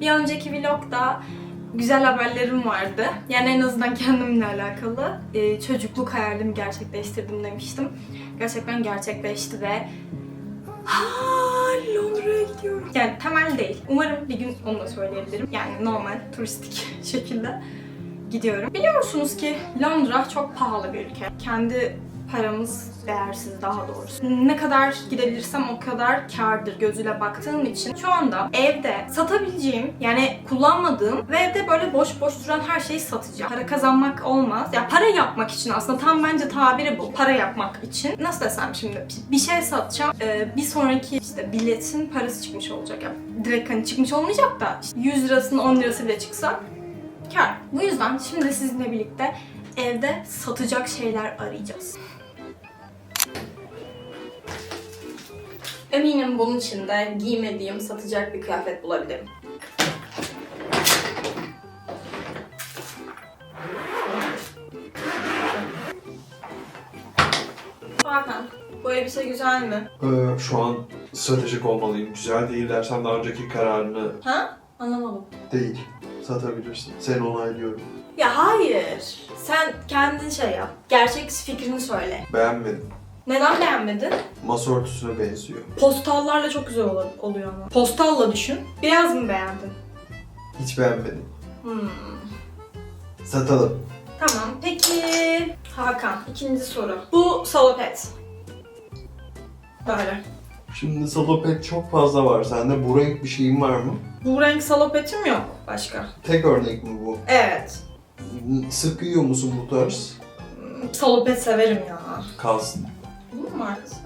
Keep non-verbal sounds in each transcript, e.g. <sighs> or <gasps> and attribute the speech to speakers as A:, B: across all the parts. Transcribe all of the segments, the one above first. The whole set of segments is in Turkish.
A: Bir önceki vlogda güzel haberlerim vardı. Yani en azından kendimle alakalı. Ee, çocukluk hayalimi gerçekleştirdim demiştim. Gerçekten gerçekleşti ve Londra'ya gidiyorum. Yani temel değil. Umarım bir gün onu da söyleyebilirim. Yani normal turistik <laughs> şekilde gidiyorum. Biliyorsunuz ki Londra çok pahalı bir ülke. Kendi paramız değersiz daha doğrusu. Ne kadar gidebilirsem o kadar kardır gözüyle baktığım için şu anda evde satabileceğim yani kullanmadığım ve evde böyle boş boş duran her şeyi satacağım. Para kazanmak olmaz. Ya para yapmak için aslında tam bence tabiri bu. Para yapmak için. Nasıl desem şimdi bir şey satacağım. Ee, bir sonraki işte biletin parası çıkmış olacak. Ya direkt hani çıkmış olmayacak da işte 100 lirasının 10 lirası bile çıksa kar. Bu yüzden şimdi sizinle birlikte evde satacak şeyler arayacağız. Eminim bunun içinde giymediğim, satacak bir kıyafet bulabilirim. Hakan, bu elbise güzel mi?
B: Ee, şu an stratejik olmalıyım. Güzel değil dersen daha önceki kararını
A: Ha? Anlamadım.
B: değil. Satabilirsin. Seni onaylıyorum.
A: Ya hayır. Sen kendin şey yap. Gerçek fikrini söyle.
B: Beğenmedim.
A: Neden beğenmedin?
B: Masa örtüsüne benziyor.
A: Postallarla çok güzel ol- oluyor ama. Postalla düşün. Biraz mı beğendin?
B: Hiç beğenmedim.
A: Hmm.
B: Satalım.
A: Tamam. Peki Hakan ikinci soru. Bu salopet. Böyle.
B: Şimdi salopet çok fazla var. Sende bu renk bir şeyin var mı?
A: Bu renk salopetim yok başka.
B: Tek örnek mi bu?
A: Evet.
B: Sık yiyor musun bu tarz?
A: Hmm, Salopet severim ya.
B: Kalsın.
A: Markası mı?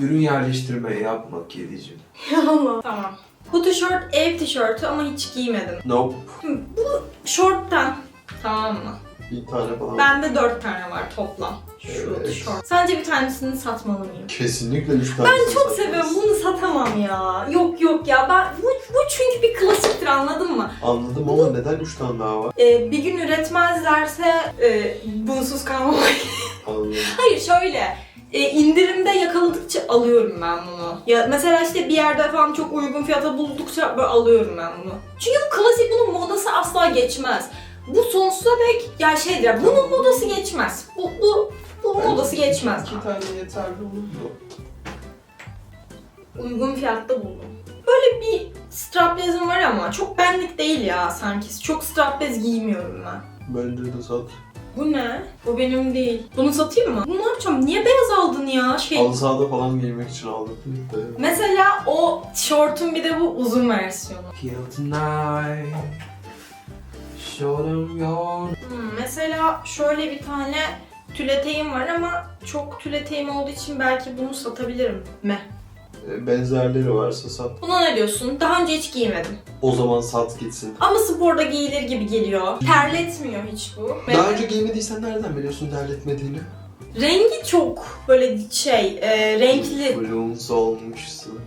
B: Ürün yerleştirme yapma kedicim. <laughs>
A: Allah. Tamam. Bu tişört ev tişörtü ama hiç giymedim.
B: Nope.
A: Şimdi bu şorttan. Tamam mı?
B: Bir tane falan.
A: Bende dört tane var toplam. Şu
B: Evet.
A: tişört. Sence bir tanesini satmalı mıyım?
B: Kesinlikle üç tane.
A: Ben çok seviyorum. Bunu satamam ya. Yok yok ya. Ben bu, bu çünkü bir klasiktir anladın mı?
B: Anladım ama neden üç tane daha var?
A: Ee, bir gün üretmezlerse e, bunsuz kalmam.
B: Anladım. <laughs>
A: Hayır şöyle. E, indirimde yakaladıkça alıyorum ben bunu. Ya mesela işte bir yerde falan çok uygun fiyata buldukça böyle alıyorum ben bunu. Çünkü bu klasik bunun modası asla geçmez. Bu sonsuza dek ya şeydir ya, bunun modası geçmez. Bu bu bu modası geçmez.
B: İki tane yeterli olurdu.
A: Uygun fiyatta buldum. Böyle bir straplezim var ama çok benlik değil ya sanki. Çok straplez giymiyorum ben.
B: Bence de sat.
A: Bu ne? Bu benim değil. Bunu satayım mı? Bunu ne yapacağım? Niye beyaz aldın ya? Şey,
B: Halı sahada falan giymek için aldım. De.
A: Mesela o şortun bir de bu uzun versiyonu.
B: Kill tonight. Show them your...
A: Hmm, mesela şöyle bir tane tül eteğim var ama çok tül eteğim olduğu için belki bunu satabilirim mi?
B: Benzerleri varsa sat.
A: Buna ne diyorsun? Daha önce hiç giymedim.
B: O zaman sat gitsin.
A: Ama sporda giyilir gibi geliyor. Terletmiyor hiç bu.
B: Daha önce giymediysen nereden biliyorsun terletmediğini?
A: rengi çok böyle şey, e, renkli.
B: Influence olmuşsun.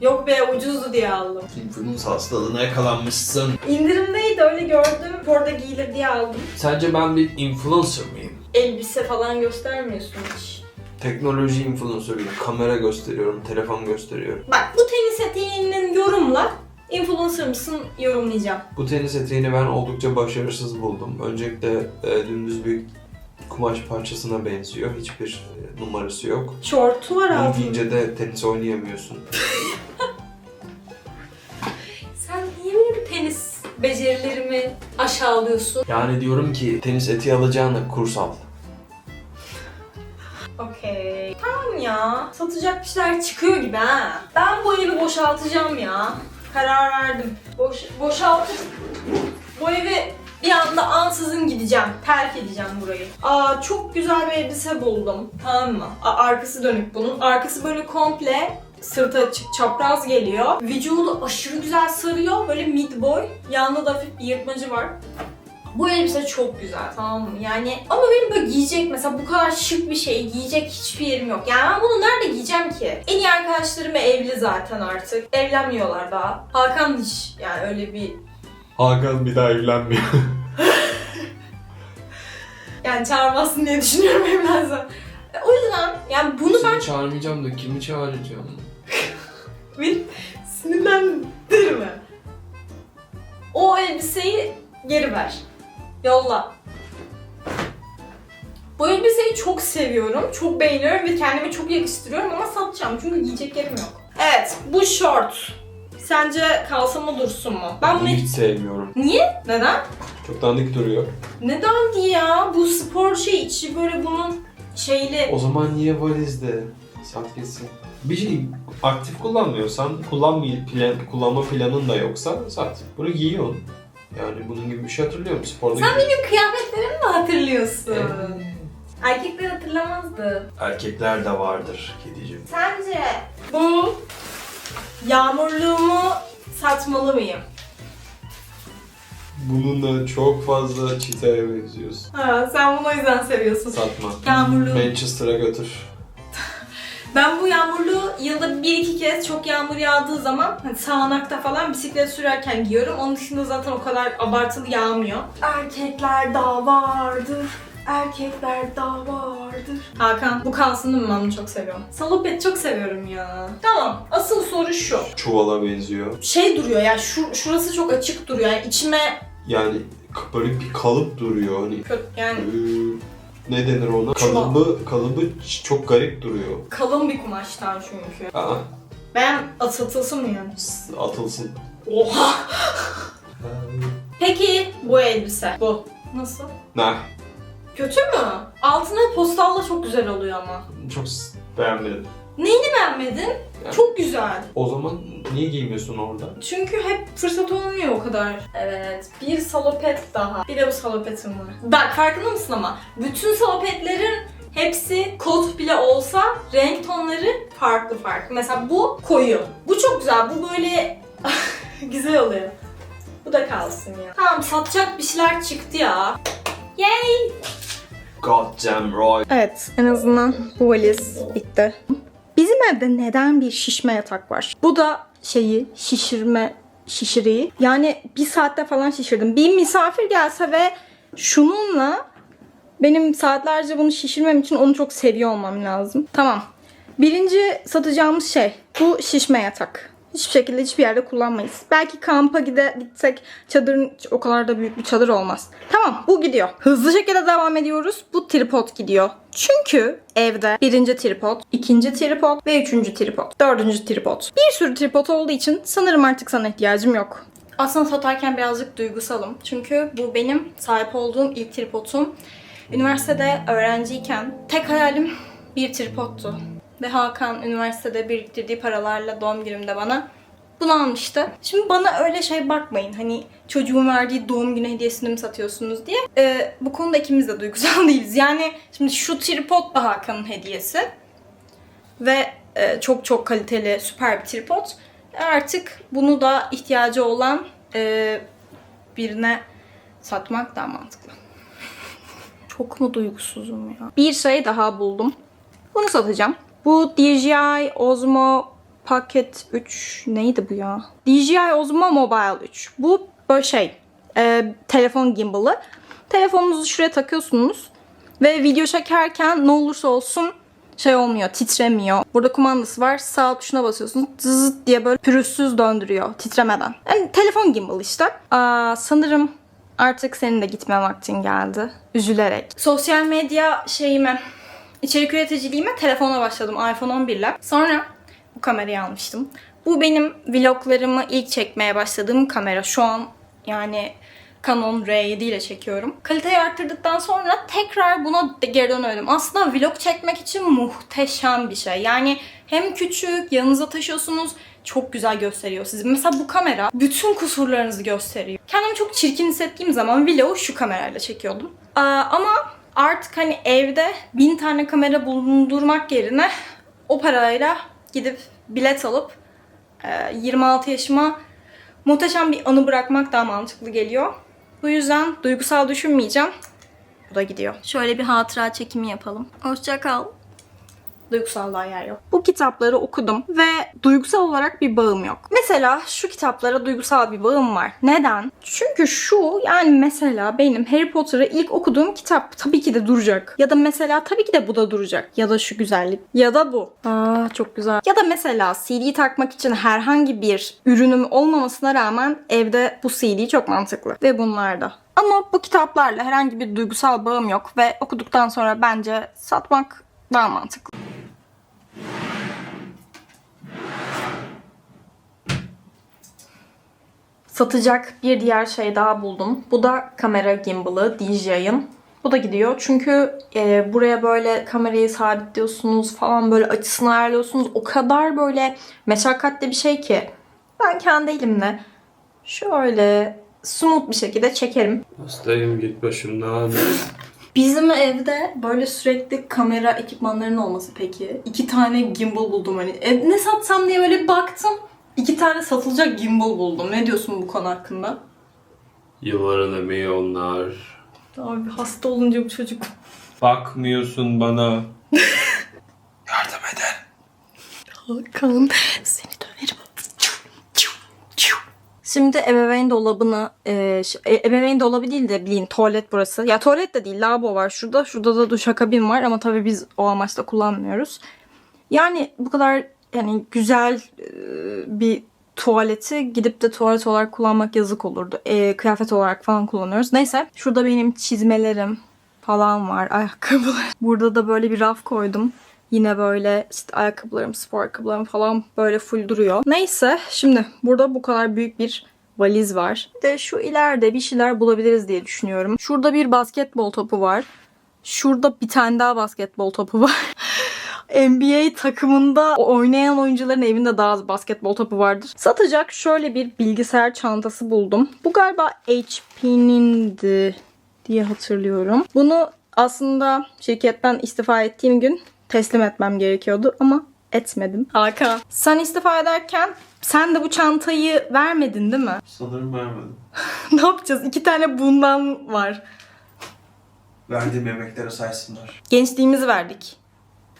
A: Yok be ucuzdu diye aldım.
B: Influence hastalığına yakalanmışsın.
A: İndirimdeydi öyle gördüm. Sporda giyilir diye aldım.
B: Sence ben bir influencer mıyım?
A: Elbise falan göstermiyorsun hiç.
B: Teknoloji influencer'ıyım. Kamera gösteriyorum, telefon gösteriyorum.
A: Bak bu tenis eteğinin yorumla. Influencer mısın yorumlayacağım.
B: Bu tenis eteğini ben oldukça başarısız buldum. Öncelikle e, dümdüz bir kumaş parçasına benziyor. Hiçbir e, numarası yok.
A: Şortu var
B: Bunu
A: altında.
B: giyince de tenis oynayamıyorsun. <laughs>
A: Sen niye benim tenis becerilerimi aşağılıyorsun?
B: Yani diyorum ki tenis etiği alacağını kurs al.
A: Okey. Tamam ya. Satacak bir şeyler çıkıyor gibi ha. Ben bu evi boşaltacağım ya. Karar verdim. Boş, boşaltıp bu evi bir anda ansızın gideceğim. Terk edeceğim burayı. Aa çok güzel bir elbise buldum. Tamam mı? Aa, arkası dönük bunun. Arkası böyle komple sırtı açık çapraz geliyor. Vücudu aşırı güzel sarıyor. Böyle mid boy. Yanında da hafif bir yırtmacı var. Bu elbise çok güzel tamam mı? Yani ama benim böyle giyecek mesela bu kadar şık bir şey giyecek hiçbir yerim yok. Yani ben bunu nerede giyeceğim ki? En iyi arkadaşlarım evli zaten artık. Evlenmiyorlar daha. Hakan hiç yani öyle bir
B: Hakan bir daha evlenmiyor. <laughs>
A: yani çağırmazsın diye düşünüyorum evlensem. O yüzden yani bunu ben
B: çağırmayacağım da kimi çağıracağım? <laughs>
A: beni sinirlendirme. O elbiseyi geri ver. Yolla. Bu elbiseyi çok seviyorum, çok beğeniyorum ve kendime çok yakıştırıyorum ama satacağım çünkü giyecek yerim yok. Evet, bu short. Sence kalsın mı dursun mu? Ben bunu
B: Hiç sevmiyorum.
A: Niye? Neden?
B: Çok dandik duruyor.
A: Neden diye ya? Bu spor şey içi böyle bunun şeyli.
B: O zaman niye valizde? Sat gitsin. Bir şey aktif kullanmıyorsan, kullanmay plan, kullanma planın da yoksa sat. Bunu giyiyorsun. Yani bunun gibi bir şey hatırlıyorum. Sporda
A: Sen benim kıyafetlerimi mi hatırlıyorsun?
B: Evet.
A: Erkekler hatırlamazdı.
B: Erkekler de vardır kedicim.
A: Sence bu yağmurluğumu satmalı mıyım?
B: Bununla çok fazla çiteye benziyorsun.
A: Ha, sen bunu o yüzden seviyorsun.
B: Satma.
A: Yağmurluğu.
B: Manchester'a götür.
A: Ben bu yağmurluğu yılda bir iki kez çok yağmur yağdığı zaman hani sağanakta falan bisiklet sürerken giyiyorum. Onun dışında zaten o kadar abartılı yağmıyor. Erkekler da vardır. Erkekler da vardır. Hakan bu kalsın mi? Ben bunu çok seviyorum. Salopet çok seviyorum ya. Tamam. Asıl soru şu.
B: Çuvala benziyor.
A: Şey duruyor ya şu şurası çok açık duruyor. Yani içime
B: Yani böyle bir kalıp duruyor. Hani
A: kötü yani
B: Ee, ne denir ona? Kalıbı, kalıbı çok garip duruyor.
A: kalın bir kumaştan çünkü.
B: Aa,
A: Ben atıltılsın mı yani?
B: s- atılsın.
A: Oha! Peki bu elbise. Bu. Nasıl?
B: Nah,
A: Kötü mü? Altına postalla çok güzel oluyor ama.
B: çok s- beğenmedim.
A: Neyini beğenmedin?
B: Yani-
A: Çok güzel.
B: O zaman niye giymiyorsun orada?
A: Çünkü hep fırsat olmuyor o kadar. Evet. Bir salopet daha. Bir de bu salopetim var. Bak farkında mısın ama? Bütün salopetlerin hepsi kot bile olsa renk tonları farklı farklı. Mesela bu koyu. Bu çok güzel. Bu böyle <laughs> güzel oluyor. Bu da kalsın ya. Tamam satacak bir şeyler çıktı ya. Yay!
B: God damn right.
A: Evet, en azından bu valiz bitti. Bizim evde neden bir şişme yatak var? Bu da şeyi, şişirme şişiriyi. Yani bir saatte falan şişirdim. Bir misafir gelse ve şununla benim saatlerce bunu şişirmem için onu çok seviyor olmam lazım. Tamam. Birinci satacağımız şey bu şişme yatak. Hiçbir şekilde hiçbir yerde kullanmayız. Belki kampa gide gitsek çadırın o kadar da büyük bir çadır olmaz. Tamam bu gidiyor. Hızlı şekilde devam ediyoruz. Bu tripod gidiyor. Çünkü evde birinci tripod, ikinci tripod ve üçüncü tripod. Dördüncü tripod. Bir sürü tripod olduğu için sanırım artık sana ihtiyacım yok. Aslında satarken birazcık duygusalım. Çünkü bu benim sahip olduğum ilk tripodum. Üniversitede öğrenciyken tek hayalim bir tripodtu. Ve Hakan üniversitede biriktirdiği paralarla doğum günümde bana bunu almıştı. Şimdi bana öyle şey bakmayın. Hani çocuğun verdiği doğum günü hediyesini mi satıyorsunuz diye. Ee, bu konuda ikimiz de duygusal <laughs> değiliz. Yani şimdi şu tripod da Hakan'ın hediyesi. Ve e, çok çok kaliteli, süper bir tripod. Artık bunu da ihtiyacı olan e, birine satmak daha mantıklı. Çok mu duygusuzum ya? Bir şey daha buldum. Bunu satacağım. Bu DJI Osmo Pocket 3 neydi bu ya? DJI Osmo Mobile 3. Bu böyle şey e, telefon gimbal'ı. Telefonunuzu şuraya takıyorsunuz ve video çekerken ne olursa olsun şey olmuyor, titremiyor. Burada kumandası var. Sağ tuşuna basıyorsunuz. Zıt diye böyle pürüzsüz döndürüyor titremeden. Yani telefon gimbal işte. Aa, sanırım artık senin de gitme vaktin geldi. Üzülerek. Sosyal medya şeyime, içerik üreticiliğime telefona başladım iPhone 11 ile. Sonra bu kamerayı almıştım. Bu benim vloglarımı ilk çekmeye başladığım kamera. Şu an yani Canon R7 ile çekiyorum. Kaliteyi arttırdıktan sonra tekrar buna geri dönelim. Aslında vlog çekmek için muhteşem bir şey. Yani hem küçük, yanınıza taşıyorsunuz, çok güzel gösteriyor sizi. Mesela bu kamera bütün kusurlarınızı gösteriyor. Kendimi çok çirkin hissettiğim zaman vlogu şu kamerayla çekiyordum. Aa, ama artık hani evde bin tane kamera bulundurmak yerine o parayla gidip bilet alıp e, 26 yaşıma muhteşem bir anı bırakmak daha mantıklı geliyor. Bu yüzden duygusal düşünmeyeceğim. Bu da gidiyor. Şöyle bir hatıra çekimi yapalım. Hoşça kal. Duygusallığa yer yok. Bu kitapları okudum ve duygusal olarak bir bağım yok. Mesela şu kitaplara duygusal bir bağım var. Neden? Çünkü şu yani mesela benim Harry Potter'ı ilk okuduğum kitap tabii ki de duracak. Ya da mesela tabii ki de bu da duracak. Ya da şu güzellik. Ya da bu. Aa çok güzel. Ya da mesela CD takmak için herhangi bir ürünüm olmamasına rağmen evde bu CD çok mantıklı. Ve bunlar da. Ama bu kitaplarla herhangi bir duygusal bağım yok ve okuduktan sonra bence satmak daha mantıklı. Satacak bir diğer şey daha buldum. Bu da kamera gimbal'ı DJI'ın. Bu da gidiyor. Çünkü e, buraya böyle kamerayı sabitliyorsunuz falan böyle açısını ayarlıyorsunuz. O kadar böyle meşakkatli bir şey ki. Ben kendi elimle şöyle smooth bir şekilde çekerim.
B: Hastayım git başımdan.
A: Bizim evde böyle sürekli kamera ekipmanlarının olması peki. İki tane gimbal buldum hani. E, ne satsam diye böyle baktım. İki tane satılacak gimbal buldum. Ne diyorsun bu konu hakkında?
B: Yılların emeği onlar.
A: Abi hasta olunca bu çocuk.
B: Bakmıyorsun bana. <laughs> Yardım edin.
A: Hakan seni döverim. Şimdi ebeveyn dolabını, e, ş- e, ebeveyn dolabı değil de bilin tuvalet burası. Ya tuvalet de değil, lavabo var şurada. Şurada da duşakabin var ama tabii biz o amaçla kullanmıyoruz. Yani bu kadar yani güzel e, bir tuvaleti gidip de tuvalet olarak kullanmak yazık olurdu. E, kıyafet olarak falan kullanıyoruz. Neyse şurada benim çizmelerim falan var, <laughs> ayakkabılar. Burada da böyle bir raf koydum. Yine böyle işte ayakkabılarım, spor ayakkabılarım falan böyle full duruyor. Neyse şimdi burada bu kadar büyük bir valiz var. Bir De şu ileride bir şeyler bulabiliriz diye düşünüyorum. Şurada bir basketbol topu var. Şurada bir tane daha basketbol topu var. <laughs> NBA takımında oynayan oyuncuların evinde daha az basketbol topu vardır. Satacak şöyle bir bilgisayar çantası buldum. Bu galiba HP'nindi diye hatırlıyorum. Bunu aslında şirketten istifa ettiğim gün teslim etmem gerekiyordu ama etmedim. Hakan. Sen istifa ederken sen de bu çantayı vermedin değil mi?
B: Sanırım vermedim. <laughs>
A: ne yapacağız? İki tane bundan var.
B: Verdiğim emeklere saysınlar.
A: Gençliğimizi verdik.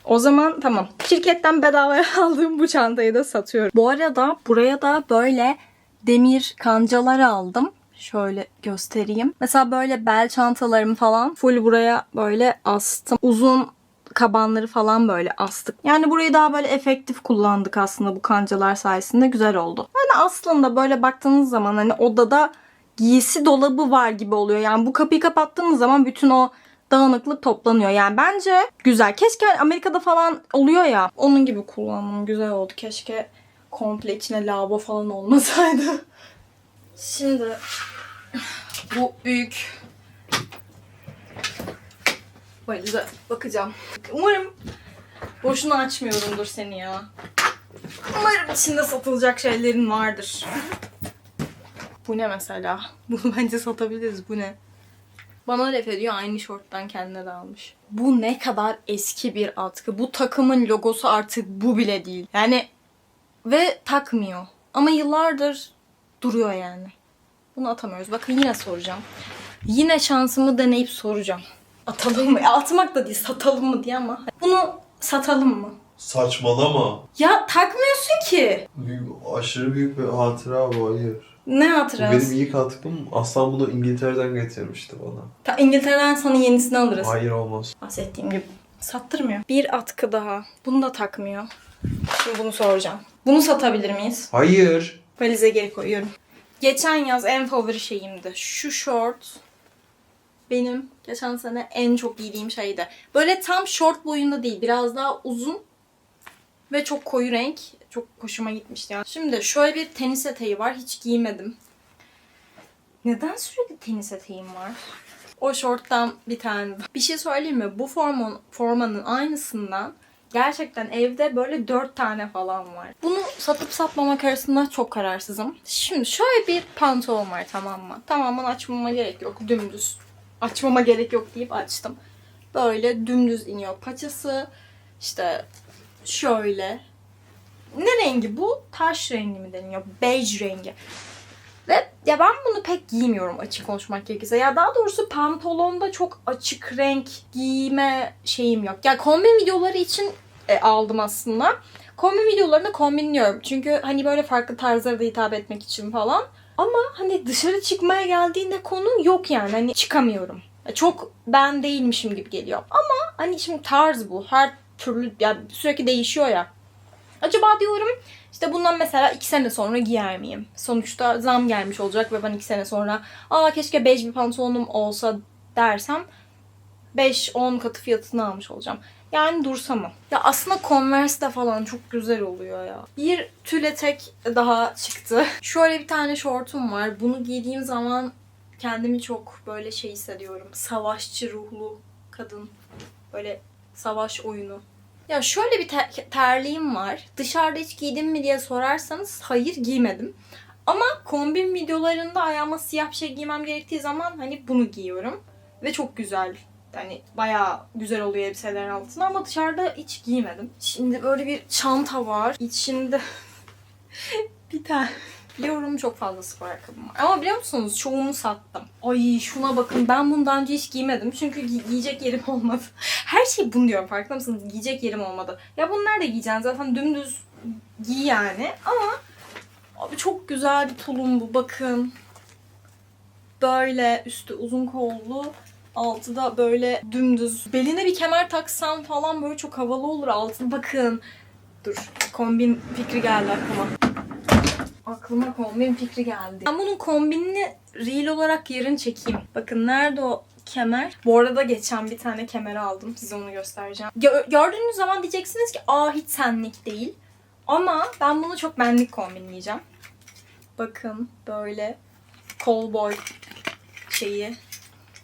A: O zaman tamam. Şirketten bedavaya <laughs> aldığım bu çantayı da satıyorum. Bu arada buraya da böyle demir kancalar aldım. Şöyle göstereyim. Mesela böyle bel çantalarımı falan full buraya böyle astım. Uzun kabanları falan böyle astık. Yani burayı daha böyle efektif kullandık aslında bu kancalar sayesinde güzel oldu. Yani aslında böyle baktığınız zaman hani odada giysi dolabı var gibi oluyor. Yani bu kapıyı kapattığınız zaman bütün o dağınıklık toplanıyor. Yani bence güzel. Keşke Amerika'da falan oluyor ya. Onun gibi kullandım. Güzel oldu. Keşke komple içine lavabo falan olmasaydı. <laughs> Şimdi bu büyük valize bakacağım. Umarım boşuna açmıyorumdur seni ya. Umarım içinde satılacak şeylerin vardır. Bu ne mesela? <laughs> Bunu bence satabiliriz. Bu ne? Bana laf ediyor aynı şorttan kendine de almış. Bu ne kadar eski bir atkı. Bu takımın logosu artık bu bile değil. Yani ve takmıyor. Ama yıllardır duruyor yani. Bunu atamıyoruz. Bakın yine soracağım. Yine şansımı deneyip soracağım. Atalım mı? Atmak da değil satalım mı diye ama. Bunu satalım mı?
C: Saçmalama.
A: Ya takmıyorsun ki.
C: Büyük, aşırı büyük bir hatıra bu hayır.
A: Ne hatırası?
C: benim ilk atkım. Aslan bunu İngiltere'den getirmişti bana.
A: Ta- İngiltere'den sana yenisini alırız.
C: Hayır olmaz.
A: Bahsettiğim gibi. Sattırmıyor. Bir atkı daha. Bunu da takmıyor. Şimdi bunu soracağım. Bunu satabilir miyiz?
C: Hayır.
A: Valize geri koyuyorum. Geçen yaz en favori şeyimdi. Şu short benim geçen sene en çok giydiğim şeydi. Böyle tam short boyunda değil. Biraz daha uzun ve çok koyu renk. Çok hoşuma gitmişti ya. Şimdi şöyle bir tenis eteği var. Hiç giymedim. Neden sürekli tenis eteğim var? O şorttan bir tane. Bir şey söyleyeyim mi? Bu formanın, formanın aynısından gerçekten evde böyle dört tane falan var. Bunu satıp satmamak arasında çok kararsızım. Şimdi şöyle bir pantolon var tamam mı? Tamamen açmama gerek yok. Dümdüz. Açmama gerek yok deyip açtım. Böyle dümdüz iniyor paçası. İşte şöyle. Ne rengi bu? Taş rengi mi deniyor? Beige rengi. Ve ya ben bunu pek giymiyorum açık konuşmak gerekirse. Ya daha doğrusu pantolonda çok açık renk giyme şeyim yok. Ya kombin videoları için e, aldım aslında. Kombin videolarını kombinliyorum. Çünkü hani böyle farklı tarzlara da hitap etmek için falan. Ama hani dışarı çıkmaya geldiğinde konu yok yani. Hani çıkamıyorum. Çok ben değilmişim gibi geliyor. Ama hani şimdi tarz bu. Her türlü yani sürekli değişiyor ya. Acaba diyorum işte bundan mesela iki sene sonra giyer miyim? Sonuçta zam gelmiş olacak ve ben iki sene sonra aa keşke bej bir pantolonum olsa dersem 5-10 katı fiyatını almış olacağım. Yani dursa mı? Ya aslında Converse'de falan çok güzel oluyor ya. Bir tül etek daha çıktı. <laughs> Şöyle bir tane şortum var. Bunu giydiğim zaman kendimi çok böyle şey hissediyorum. Savaşçı ruhlu kadın. Böyle savaş oyunu. Ya şöyle bir ter- terliğim var. Dışarıda hiç giydim mi diye sorarsanız hayır giymedim. Ama kombin videolarında ayağıma siyah bir şey giymem gerektiği zaman hani bunu giyiyorum. Ve çok güzel. Yani bayağı güzel oluyor elbiselerin altına ama dışarıda hiç giymedim. Şimdi böyle bir çanta var. İçinde <laughs> bir tane Biliyorum çok fazla spor ayakkabım var. Ama biliyor musunuz çoğunu sattım. Ay şuna bakın ben bundan önce hiç giymedim. Çünkü gi- giyecek yerim <laughs> olmadı. Her şey bunu diyorum farkında mısınız? Giyecek yerim olmadı. Ya bunu nerede giyeceksin? Zaten dümdüz giy yani. Ama abi çok güzel bir tulum bu bakın. Böyle üstü uzun kollu. Altı da böyle dümdüz. Beline bir kemer taksam falan böyle çok havalı olur altı. Bakın. Dur. Kombin fikri geldi aklıma. Aklıma kombin fikri geldi. Ben bunun kombinini reel olarak yarın çekeyim. Bakın nerede o kemer? Bu arada geçen bir tane kemer aldım. Size onu göstereceğim. Gö- gördüğünüz zaman diyeceksiniz ki aa hiç senlik değil. Ama ben bunu çok benlik kombinleyeceğim. Bakın böyle cowboy şeyi.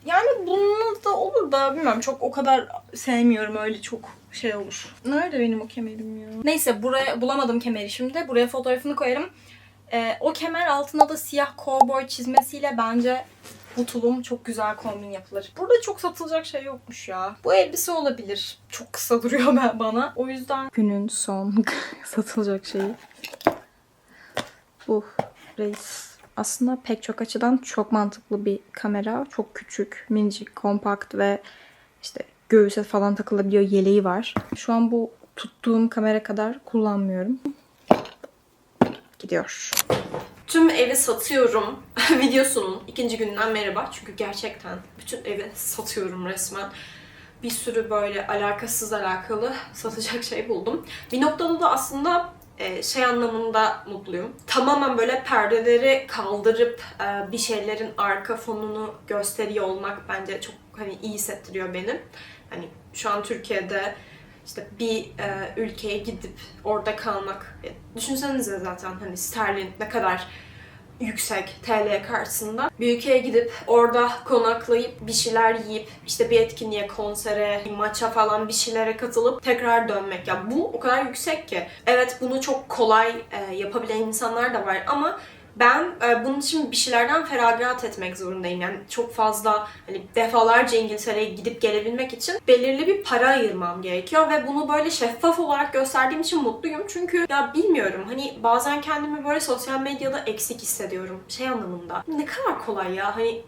A: Yani bunun da olur da bilmiyorum çok o kadar sevmiyorum öyle çok şey olur. Nerede benim o kemerim ya? Neyse buraya bulamadım kemeri şimdi. Buraya fotoğrafını koyarım. Ee, o kemer altına da siyah cowboy çizmesiyle bence bu tulum çok güzel kombin yapılır. Burada çok satılacak şey yokmuş ya. Bu elbise olabilir. Çok kısa duruyor <laughs> ben bana. O yüzden günün son <laughs> satılacak şeyi. Bu reis. Aslında pek çok açıdan çok mantıklı bir kamera. Çok küçük, minicik, kompakt ve işte göğüse falan takılabiliyor yeleği var. Şu an bu tuttuğum kamera kadar kullanmıyorum. Gidiyor.
D: Tüm evi satıyorum <laughs> videosunun ikinci günden merhaba. Çünkü gerçekten bütün evi satıyorum resmen. Bir sürü böyle alakasız alakalı satacak şey buldum. Bir noktada da aslında e, şey anlamında mutluyum. Tamamen böyle perdeleri kaldırıp e, bir şeylerin arka fonunu gösteriyor olmak bence çok hani iyi hissettiriyor beni. Hani şu an Türkiye'de işte bir e, ülkeye gidip orada kalmak. E, düşünsenize zaten hani sterlin ne kadar yüksek TL karşısında. Bir ülkeye gidip orada konaklayıp bir şeyler yiyip işte bir etkinliğe, konsere, bir maça falan bir şeylere katılıp tekrar dönmek. Ya bu o kadar yüksek ki. Evet bunu çok kolay e, yapabilen insanlar da var ama ben e, bunun için bir şeylerden feragat etmek zorundayım. Yani çok fazla hani defalarca İngiltere'ye gidip gelebilmek için belirli bir para ayırmam gerekiyor ve bunu böyle şeffaf olarak gösterdiğim için mutluyum. Çünkü ya bilmiyorum hani bazen kendimi böyle sosyal medyada eksik hissediyorum. Şey anlamında. Ne kadar kolay ya hani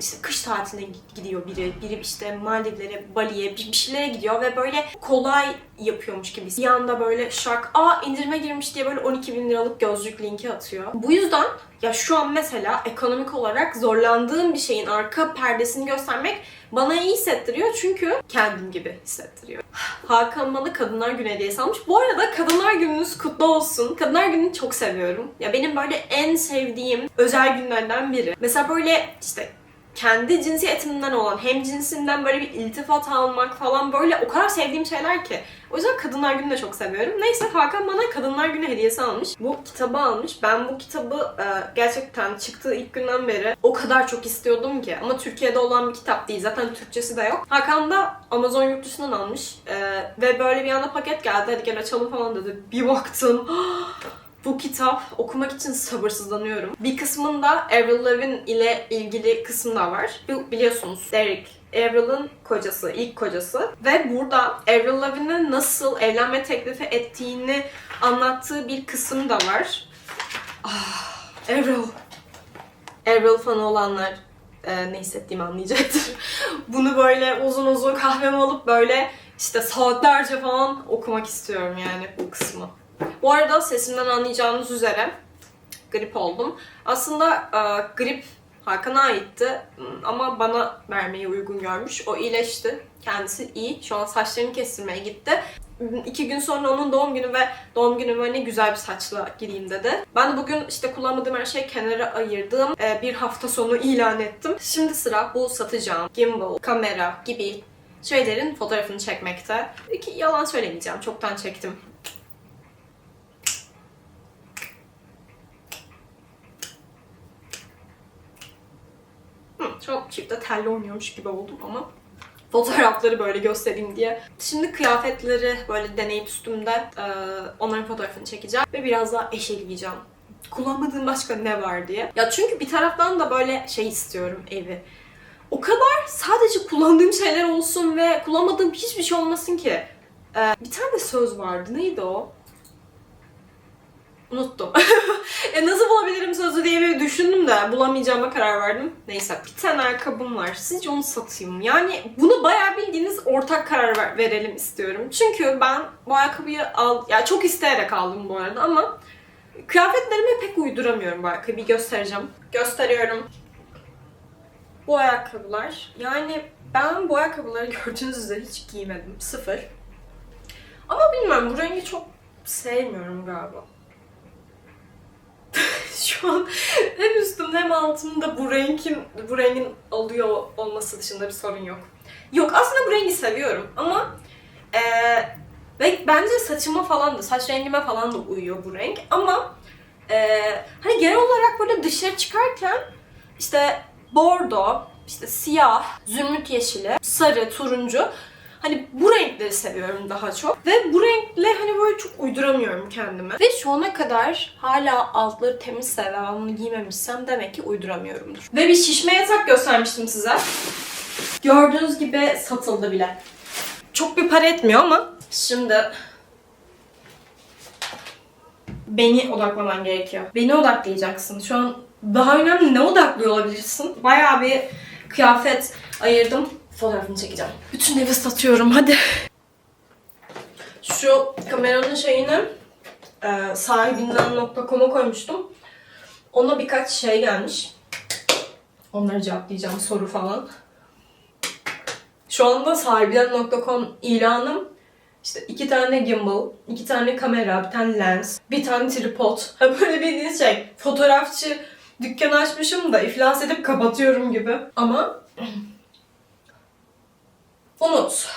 D: işte kış tatiline gidiyor biri, biri işte Maldivlere, Bali'ye bir şeylere gidiyor ve böyle kolay yapıyormuş gibi. Bir anda böyle şak, aa indirime girmiş diye böyle 12 bin liralık gözlük linki atıyor. Bu yüzden ya şu an mesela ekonomik olarak zorlandığım bir şeyin arka perdesini göstermek bana iyi hissettiriyor çünkü kendim gibi hissettiriyor. <sighs> Hakan bana Kadınlar Günü hediyesi almış. Bu arada Kadınlar Gününüz kutlu olsun. Kadınlar Günü'nü çok seviyorum. Ya benim böyle en sevdiğim özel günlerden biri. Mesela böyle işte kendi cinsiyetimden olan hem cinsinden böyle bir iltifat almak falan böyle o kadar sevdiğim şeyler ki. O yüzden Kadınlar Günü'nü de çok seviyorum. Neyse Hakan bana Kadınlar Günü hediyesi almış. Bu kitabı almış. Ben bu kitabı e, gerçekten çıktığı ilk günden beri o kadar çok istiyordum ki. Ama Türkiye'de olan bir kitap değil. Zaten Türkçesi de yok. Hakan da Amazon yurt dışından almış. E, ve böyle bir anda paket geldi. Hadi gel açalım falan dedi. Bir baktım. <gasps> Bu kitap okumak için sabırsızlanıyorum. Bir kısmında Avril Lavigne ile ilgili kısım da var. Biliyorsunuz Derek Avril'ın kocası, ilk kocası. Ve burada Avril Lavigne'e nasıl evlenme teklifi ettiğini anlattığı bir kısım da var. Ah, Avril. Avril fanı e, ne hissettiğimi anlayacaktır. <laughs> Bunu böyle uzun uzun kahvemi alıp böyle
A: işte saatlerce falan okumak istiyorum yani bu kısmı. Bu arada sesimden anlayacağınız üzere grip oldum. Aslında e, grip Hakan'a aitti ama bana vermeyi uygun görmüş. O iyileşti. Kendisi iyi. Şu an saçlarını kestirmeye gitti. İki gün sonra onun doğum günü ve doğum günüme ne güzel bir saçla gireyim dedi. Ben de bugün işte kullanmadığım her şeyi kenara ayırdığım e, bir hafta sonu ilan ettim. Şimdi sıra bu satacağım gimbal, kamera gibi şeylerin fotoğrafını çekmekte. İki, yalan söylemeyeceğim. Çoktan çektim. Çok çifte telli oynuyormuş gibi oldum ama fotoğrafları böyle göstereyim diye. Şimdi kıyafetleri böyle deneyip üstümde e, onların fotoğrafını çekeceğim ve biraz daha eşeleyeceğim. Kullanmadığım başka ne var diye. Ya çünkü bir taraftan da böyle şey istiyorum evi. O kadar sadece kullandığım şeyler olsun ve kullanmadığım hiçbir şey olmasın ki. E, bir tane söz vardı. Neydi o? Unuttum. <laughs> e nasıl bulabilirim sözü diye bir düşündüm de bulamayacağıma karar verdim. Neyse bir tane ayakkabım var. Sizce onu satayım. Yani bunu bayağı bildiğiniz ortak karar ver- verelim istiyorum. Çünkü ben bu ayakkabıyı al, ya çok isteyerek aldım bu arada ama kıyafetlerime pek uyduramıyorum bu ayakkabıyı göstereceğim. Gösteriyorum. Bu ayakkabılar. Yani ben bu ayakkabıları <laughs> gördüğünüz üzere hiç giymedim. Sıfır. Ama bilmiyorum bu rengi çok sevmiyorum galiba. <laughs> Şu an hem üstümde hem altımda bu rengin bu rengin oluyor olması dışında bir sorun yok. Yok aslında bu rengi seviyorum ama eee ve bence saçıma falan da saç rengime falan da uyuyor bu renk ama eee hani genel olarak böyle dışarı çıkarken işte bordo, işte siyah, zümrüt yeşili, sarı, turuncu Hani bu renkleri seviyorum daha çok. Ve bu renkle hani böyle çok uyduramıyorum kendime. Ve şu ana kadar hala altları temizse ve ben bunu giymemişsem demek ki uyduramıyorumdur. Ve bir şişme yatak göstermiştim size. Gördüğünüz gibi satıldı bile. Çok bir para etmiyor ama şimdi beni odaklaman gerekiyor. Beni odaklayacaksın. Şu an daha önemli ne odaklıyor olabilirsin? Bayağı bir kıyafet ayırdım. Fotoğrafını çekeceğim. Bütün evi satıyorum hadi. Şu kameranın şeyini e, sahibinden.com'a koymuştum. Ona birkaç şey gelmiş. Onları cevaplayacağım soru falan. Şu anda sahibinden.com ilanım işte iki tane gimbal, iki tane kamera, bir tane lens, bir tane tripod. <laughs> Ha böyle bildiğiniz şey. Fotoğrafçı dükkanı açmışım da iflas edip kapatıyorum gibi. Ama Umut.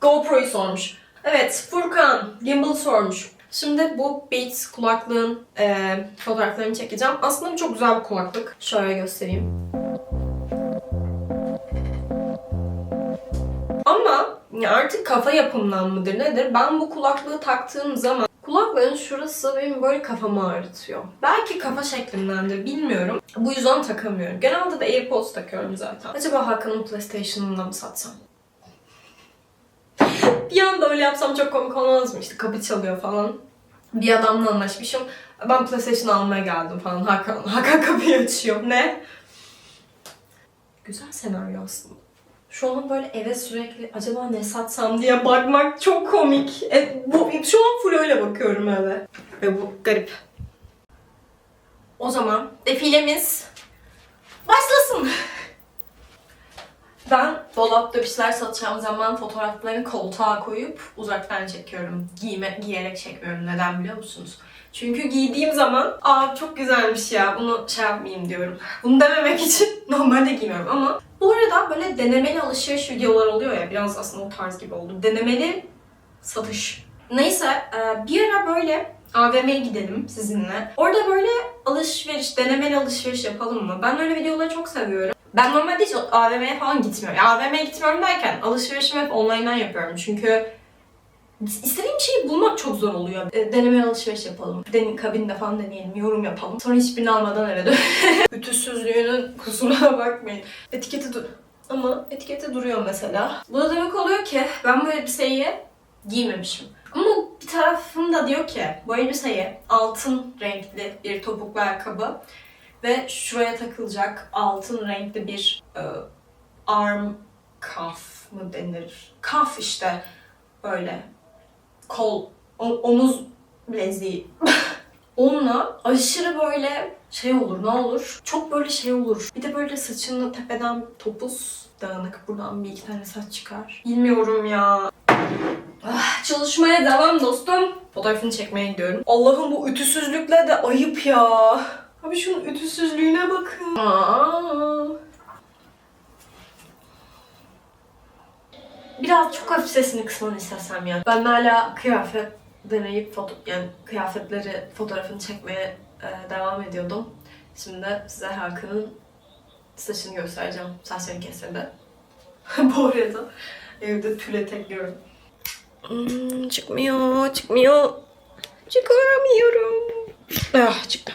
A: GoPro'yu sormuş. Evet, Furkan gimbal sormuş. Şimdi bu Beats kulaklığın eee, fotoğraflarını çekeceğim. Aslında bu çok güzel bir kulaklık. Şöyle göstereyim. Ama artık kafa yapımdan mıdır nedir? Ben bu kulaklığı taktığım zaman kulaklığın şurası benim böyle kafamı ağrıtıyor. Belki kafa şeklimdendir bilmiyorum. Bu yüzden takamıyorum. Genelde de AirPods takıyorum zaten. Acaba Hakan'ın PlayStation'ını mı satsam? Bir anda öyle yapsam çok komik olmaz mı? İşte kapı çalıyor falan. Bir adamla anlaşmışım. Ben PlayStation almaya geldim falan. Hakan, Hakan kapıyı açıyor. Ne? Güzel senaryo aslında. Şu an böyle eve sürekli acaba ne satsam diye bakmak çok komik. E, bu, şu an full öyle bakıyorum eve. Ve bu garip. O zaman defilemiz başlasın. Ben dolapta bir şeyler satacağım zaman fotoğraflarını koltuğa koyup uzaktan çekiyorum. Giyme, giyerek çekmiyorum. Neden biliyor musunuz? Çünkü giydiğim zaman aa çok güzelmiş ya bunu şey yapmayayım diyorum. Bunu dememek için <laughs> normalde giymiyorum ama bu arada böyle denemeli alışveriş videolar oluyor ya biraz aslında o tarz gibi oldu. Denemeli satış. Neyse e, bir ara böyle AVM'ye gidelim sizinle. Orada böyle alışveriş, denemeli alışveriş yapalım mı? Ben öyle videoları çok seviyorum. Ben normalde hiç AVM'ye falan gitmiyorum. Ya AVM'ye gitmiyorum derken alışverişimi hep online'dan yapıyorum. Çünkü istediğim şeyi bulmak çok zor oluyor. E, Denemeli alışveriş yapalım. Den kabinde falan deneyelim, yorum yapalım. Sonra hiçbirini almadan eve dön. <laughs> Ütüsüzlüğünün kusuruna <laughs> bakmayın. Etiketi dur. Ama etiketi duruyor mesela. Bu da demek oluyor ki ben bu elbiseyi giymemişim. Ama bir tarafım da diyor ki bu elbiseyi altın renkli bir topuklu ayakkabı ve şuraya takılacak altın renkli bir e, arm cuff mı denir? Cuff işte. böyle kol, omuz bileziği. <laughs> Onunla aşırı böyle şey olur ne olur? Çok böyle şey olur. Bir de böyle saçını tepeden topuz dağınık. Buradan bir iki tane saç çıkar. Bilmiyorum ya. Ah, çalışmaya devam dostum. Fotoğrafını çekmeye gidiyorum. Allah'ım bu ütüsüzlükle de ayıp ya. Abi şunun ütüsüzlüğüne bakın. Aa. Biraz çok hafif sesini kısmanı istesem ya. Ben hala kıyafet deneyip foto yani kıyafetleri fotoğrafını çekmeye e, devam ediyordum. Şimdi size Hakan'ın saçını göstereceğim. Saçlarını kesildi. <laughs> Bu arada evde tüle tekliyorum. Hmm, çıkmıyor, çıkmıyor. Çıkaramıyorum. Ah, çıktı.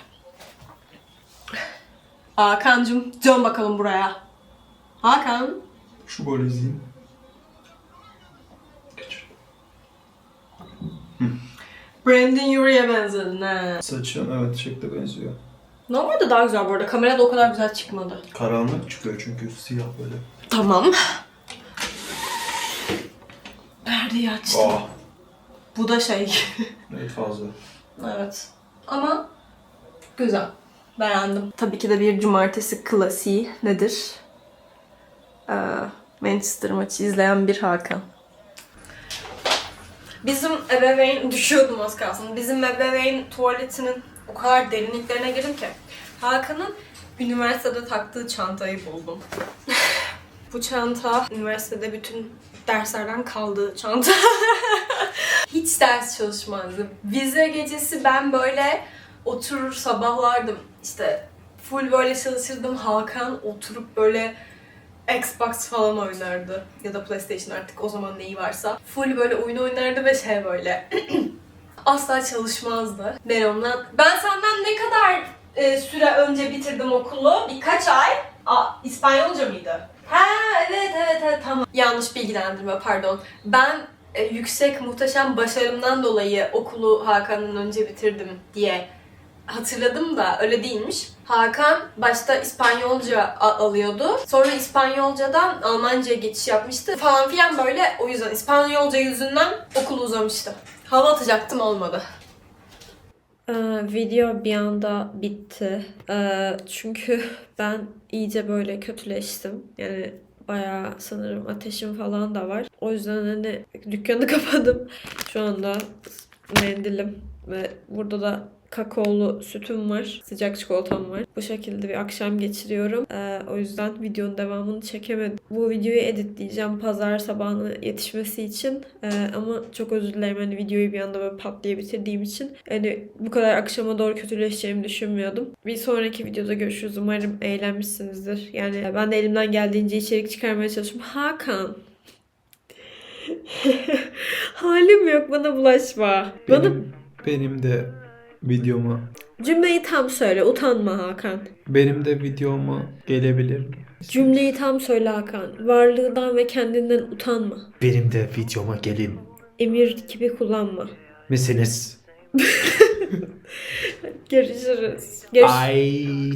A: Hakan'cım dön bakalım buraya. Hakan.
C: Şu boleziyim.
A: Brandon Urie'ye benzedin ha.
C: Saçın evet şekle benziyor.
A: Normalde daha güzel bu arada. Kamerada o kadar güzel çıkmadı.
C: Karanlık çıkıyor çünkü siyah böyle.
A: Tamam. Perdeyi açtım.
C: Ah.
A: Bu da şey.
C: Evet fazla. <laughs>
A: evet. Ama güzel. Beğendim. Tabii ki de bir cumartesi klasiği nedir? Ee, Manchester maçı izleyen bir Hakan. Bizim ebeveyn, düşüyordum az kalsın. Bizim ebeveyn tuvaletinin o kadar derinliklerine girdim ki. Hakan'ın üniversitede taktığı çantayı buldum. <laughs> Bu çanta üniversitede bütün derslerden kaldığı çanta. <laughs> Hiç ders çalışmazdım. Vize gecesi ben böyle oturur sabahlardım. İşte full böyle çalışırdım. Hakan oturup böyle Xbox falan oynardı. Ya da PlayStation artık o zaman neyi varsa. Full böyle oyun oynardı ve şey böyle <clears throat> asla çalışmazdı. Ben ondan... Ben senden ne kadar e, süre önce bitirdim okulu? Birkaç ay. Aa, İspanyolca mıydı? Ha evet evet evet tamam. Yanlış bilgilendirme pardon. Ben e, yüksek muhteşem başarımdan dolayı okulu Hakan'ın önce bitirdim diye hatırladım da öyle değilmiş. Hakan başta İspanyolca alıyordu. Sonra İspanyolcadan Almanca'ya geçiş yapmıştı falan filan böyle. O yüzden İspanyolca yüzünden okul uzamıştı. Hava atacaktım olmadı. Ee, video bir anda bitti. Ee, çünkü <laughs> ben iyice böyle kötüleştim. Yani bayağı sanırım ateşim falan da var. O yüzden hani dükkanı <laughs> kapadım. Şu anda mendilim ve burada da kakaolu sütüm var. Sıcak çikolatam var. Bu şekilde bir akşam geçiriyorum. Ee, o yüzden videonun devamını çekemedim. Bu videoyu editleyeceğim pazar sabahına yetişmesi için. Ee, ama çok özür dilerim hani videoyu bir anda böyle pat diye bitirdiğim için. Hani bu kadar akşama doğru kötüleşeceğimi düşünmüyordum. Bir sonraki videoda görüşürüz. Umarım eğlenmişsinizdir. Yani ben de elimden geldiğince içerik çıkarmaya çalışıyorum. Hakan. <laughs> Halim yok bana bulaşma. Bana
C: Benim, benim de videoma
A: cümleyi tam söyle. Utanma Hakan.
C: benim de videoma gelebilir.
A: Cümleyi tam söyle Hakan. Varlığından ve kendinden utanma.
C: Benim de videoma gelin
A: Emir gibi kullanma.
C: misiniz? <laughs>
A: Görüşürüz. Görüş
C: Ay.